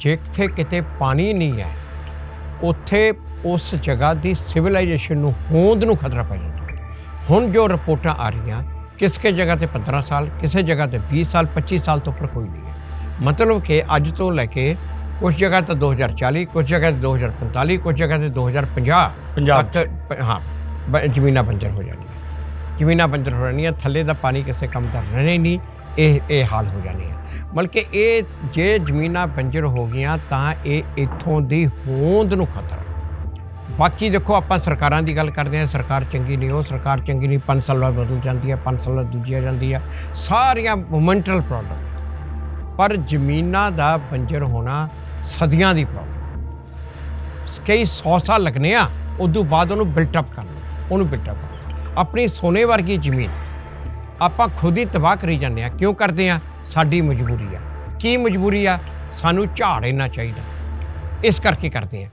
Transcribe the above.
ਜਿੱਥੇ ਕਿਤੇ ਪਾਣੀ ਨਹੀਂ ਹੈ ਉੱਥੇ ਉਸ ਜਗ੍ਹਾ ਦੀ ਸਿਵਲਾਈਜੇਸ਼ਨ ਨੂੰ ਹੋਂਦ ਨੂੰ ਖਤਰਾ ਪੈ ਜਾਂਦਾ। ਹੁਣ ਜੋ ਰਿਪੋਰਟਾਂ ਆ ਰਹੀਆਂ ਕਿਸੇ ਜਗ੍ਹਾ ਤੇ 15 ਸਾਲ ਕਿਸੇ ਜਗ੍ਹਾ ਤੇ 20 ਸਾਲ 25 ਸਾਲ ਤੋਂ ਉੱਪਰ ਕੋਈ ਨਹੀਂ ਹੈ। ਮਤਲਬ ਕਿ ਅੱਜ ਤੋਂ ਲੈ ਕੇ ਕੁਝ ਜਗ੍ਹਾ ਤੇ 2040 ਕੁਝ ਜਗ੍ਹਾ ਤੇ 2045 ਕੁਝ ਜਗ੍ਹਾ ਤੇ 2050 ਪੰਜਾਬ ਤੱਕ ਹਾਂ ਜ਼ਮੀਨਾਂ ਬੰਜਰ ਹੋ ਜਾਣੀਆਂ ਜ਼ਮੀਨਾਂ ਬੰਜਰ ਹੋ ਜਾਣੀਆਂ ਥੱਲੇ ਦਾ ਪਾਣੀ ਕਿਸੇ ਕੰਮ ਦਾ ਰਹਿਣਾ ਹੀ ਨਹੀਂ ਇਹ ਇਹ ਹਾਲ ਹੋ ਜਾਣੀ ਹੈ ਬਲਕਿ ਇਹ ਜੇ ਜ਼ਮੀਨਾਂ ਬੰਜਰ ਹੋ ਗਈਆਂ ਤਾਂ ਇਹ ਇੱਥੋਂ ਦੀ ਹੋਂਦ ਨੂੰ ਖਤਰਾ ਬਾਕੀ ਦੇਖੋ, ਆਪਾਂ ਸਰਕਾਰਾਂ ਦੀ ਗੱਲ ਕਰਦੇ ਹਾਂ। ਸਰਕਾਰ ਚੰਗੀ ਨਹੀਂ, ਉਹ ਸਰਕਾਰ ਚੰਗੀ ਨਹੀਂ। ਪੰਜ ਸਾਲ ਬਾਅਦ ਬਦਲ ਜਾਂਦੀ ਹੈ, ਪੰਜ ਸਾਲ ਬਾਅਦ ਦੂਜੀ ਆ ਜਾਂਦੀ ਹੈ। ਸਾਰੀਆਂ ਮੋਮੈਂਟਲ ਪ੍ਰੋਬਲਮ ਪਰ ਜ਼ਮੀਨਾਂ ਦਾ ਬੰਜਰ ਹੋਣਾ ਸਦੀਆਂ ਦੀ ਪ੍ਰੋਬਲਮ ਕਈ 100 ਸਾਲ ਲੱਗਨੇ ਆ, ਉਦੋਂ ਬਾਅਦ ਉਹਨੂੰ ਬਿਲਟ ਅਪ ਕਰਨਾ, ਉਹਨੂੰ ਬਿਲਟ ਅਪ ਕਰਨਾ। ਆਪਣੀ ਸੋਨੇ ਵਰਗੀ ਜ਼ਮੀਨ। ਆਪਾਂ ਖੁਦ ਹੀ ਤਬਾਹ ਕਰੀ ਜਾਂਦੇ ਆ ਕਿਉਂ ਕਰਦੇ ਆ ਸਾਡੀ ਮਜਬੂਰੀ ਆ। ਕੀ ਮਜਬੂਰੀ ਆ? ਸਾਨੂੰ ਝਾੜ ਇੰਨਾ ਚਾਹੀਦਾ। ਇਸ ਕਰਕੇ ਕਰਦੇ ਆ